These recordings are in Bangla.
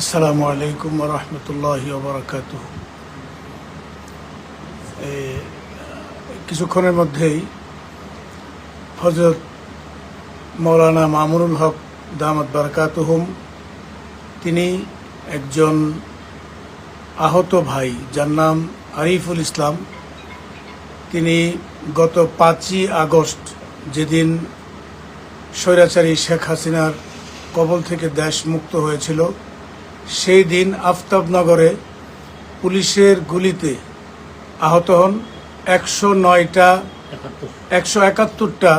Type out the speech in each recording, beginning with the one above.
আসসালামু আলাইকুম রহমতুল্লাহ বারকাত কিছুক্ষণের মধ্যেই হজরত মৌলানা মামুনুল হক দামদ বারকাতুহুম, তিনি একজন আহত ভাই যার নাম আরিফুল ইসলাম। তিনি গত পাঁচই আগস্ট যেদিন স্বৈরাচারী শেখ হাসিনার কবল থেকে দেশ মুক্ত হয়েছিল সেই দিন আফতাবনগরে পুলিশের গুলিতে আহত হন একশো নয়টা, একশো একাত্তরটা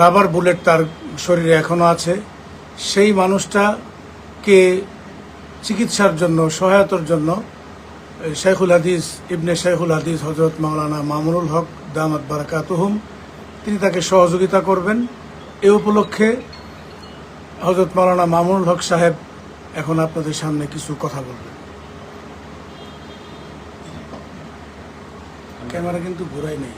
রাবার বুলেট তার শরীরে এখনও আছে। সেই মানুষটাকে চিকিৎসার জন্য, সহায়তার জন্য শেখুল হাদিস, ইবনে শেখুল হাদিস হজরত মাওলানা মামুনুল হক, দামাত বারাকাতুহুম, তিনি তাকে সহযোগিতা করবেন। এ উপলক্ষে হজরত মাওলানা মামুনুল হক সাহেব এখন আপনাদের সামনে কিছু কথা বলবেন ক্যামেরা কিন্তু ঘুরাই নেই।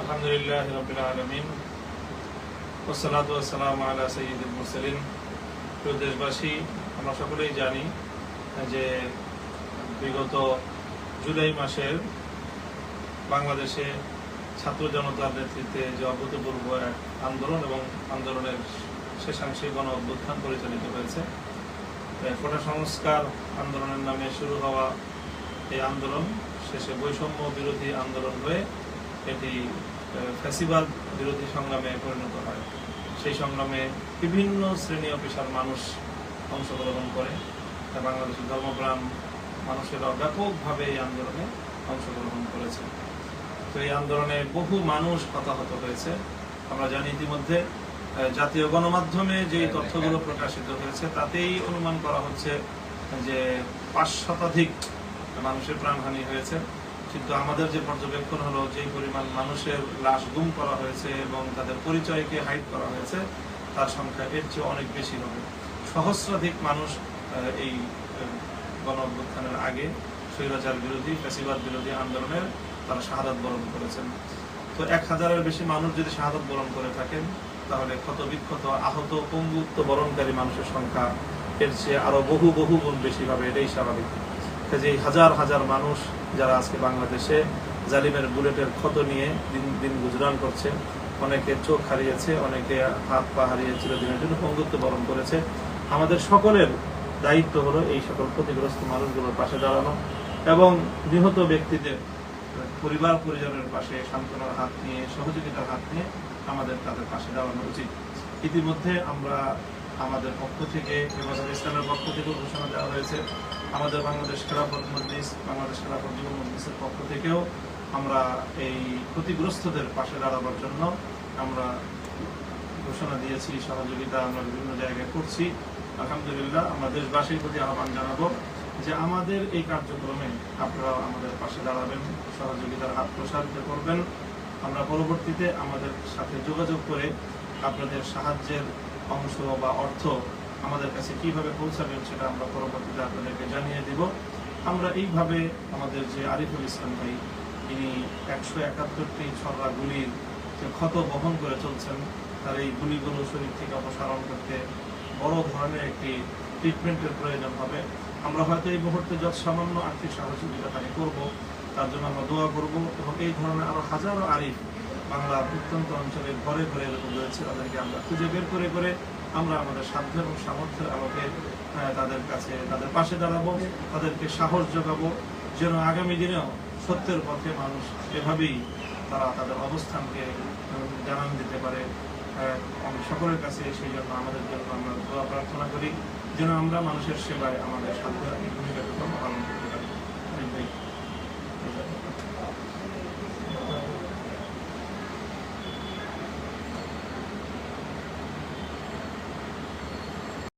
আলহামদুলিল্লাহ আলমিন। দেশবাসী, আমরা সকলেই জানি যে বিগত জুলাই মাসের বাংলাদেশে ছাত্র জনতার নেতৃত্বে যে অভূতপূর্ব এক আন্দোলন এবং আন্দোলনের শেষাংশে গণ অভ্যুত্থান পরিচালিত হয়েছে। কোটা সংস্কার আন্দোলনের নামে শুরু হওয়া এই আন্দোলন, শেষে বৈষম্য বিরোধী আন্দোলন হয়ে এটি ফ্যাসিবাদ বিরোধী সংগ্রামে পরিণত হয়। সেই সংগ্রামে বিভিন্ন শ্রেণি পেশার মানুষ অংশগ্রহণ করে। বাংলাদেশের ধর্মপ্রাণ মানুষেরা ব্যাপকভাবে এই আন্দোলনে অংশগ্রহণ করেছে। তো এই আন্দোলনে বহু মানুষ হতাহত হয়েছে। আমরা জানি ইতিমধ্যে জাতীয় গণমাধ্যমে যে তথ্যগুলো প্রকাশিত হয়েছে তাতেই অনুমান করা হচ্ছে যে পাঁচ শতাধিক মানুষের প্রাণহানি হয়েছে। কিন্তু আমাদের যে পর্যবেক্ষণ হলো যে পরিমাণ মানুষের লাশ গুম করা হয়েছে এবং তাদের পরিচয়কে হাইড করা হয়েছে তার সংখ্যা এর চেয়ে অনেক বেশি হবে। সহস্রাধিক মানুষ এই গণ অভ্যুত্থানের আগে স্বৈরাচার বিরোধী, ফ্যাসিবাদ বিরোধী আন্দোলনের তারা শাহাদাত বরণ করেছেন। তো এক হাজারের বেশি মানুষ যদি শাহাদাত বরণ করে থাকেন, তাহলে ক্ষত বিক্ষত, আহত, পঙ্গুত্ব বরণকারী মানুষের সংখ্যা এর চেয়ে আরও বহু বহু গুণ বেশি হবে, এটাই স্বাভাবিক। কাজে হাজার হাজার মানুষ যারা আজকে বাংলাদেশে জালিমের বুলেটের ক্ষত নিয়ে দিন দিন গুজরান করছে, অনেকে চোখ হারিয়েছে, অনেকে হাত পা হারিয়েছিল দিনের জন্য পঙ্গুত্ব বরণ করেছে। আমাদের সকলের দায়িত্ব হলো এই সকল ক্ষতিগ্রস্ত মানুষগুলোর পাশে দাঁড়ানো। এবং নিহত ব্যক্তিদের পরিবার, পরিজনের পাশে সান্ত্বনার হাত নিয়ে, সহযোগিতার হাত নিয়ে আমাদের তাদের পাশে দাঁড়ানো উচিত। ইতিমধ্যে আমরা আমাদের পক্ষ থেকে হেফাজত ইসলামের পক্ষ থেকে ঘোষণা দেওয়া হয়েছে। আমাদের বাংলাদেশ খেলাফত মজলিস, বাংলাদেশ খেলাফত যুব মজলিসের পক্ষ থেকেও আমরা এই ক্ষতিগ্রস্তদের পাশে দাঁড়াবার জন্য আমরা ঘোষণা দিয়েছি, সহযোগিতা আমরা বিভিন্ন জায়গায় করছি। আলহামদুলিল্লাহ, আমরা দেশবাসীর প্রতি আহ্বান জানাব। যে আমাদের এই কার্যক্রমে আপনারা আমাদের পাশে দাঁড়াবেন, সহযোগিতার হাত প্রসারিত করবেন। আমরা পরবর্তীতে আমাদের সাথে যোগাযোগ করে আপনাদের সাহায্যের অংশ বা অর্থ আমাদের কাছে কীভাবে পৌঁছাবেন সেটা আমরা পরবর্তীতে আপনাদেরকে জানিয়ে দিব। আমরা এইভাবে আমাদের যে আরিফুল ইসলাম ভাই তিনি একশো একাত্তরটি ছড়া গুলির যে ক্ষত বহন করে চলছেন, তার এই গুলিগুলো শরীর থেকে অপসারণ করতে বড় ধরনের একটি ট্রিটমেন্টের প্রয়োজন হবে। আমরা হয়তো এই মুহূর্তে যত সামান্য আর্থিক সহযোগিতা তাকে করব, তার জন্য আমরা দোয়া করব এবং এই ধরনের আরও হাজারো আরিফ বাংলা প্রত্যন্ত অঞ্চলে ঘরে ঘরে এরকম রয়েছে, তাদেরকে আমরা খুঁজে বের করে করে আমরা আমাদের সাধ্য এবং সামর্থ্যের আলোকে তাদের কাছে, তাদের পাশে দাঁড়াবো, তাদেরকে সাহস যোগাবো, যেন আগামী দিনেও সত্যের পথে মানুষ এভাবেই তারা তাদের অবস্থানকে জানান দিতে পারে। আমি সকলের কাছে সেই জন্য, আমাদের জন্য আমরা দোয়া, প্রার্থনা করি যেন আমরা মানুষের সেবায় আমাদের সাধ্য ভূমিকা পালন করতে পারি।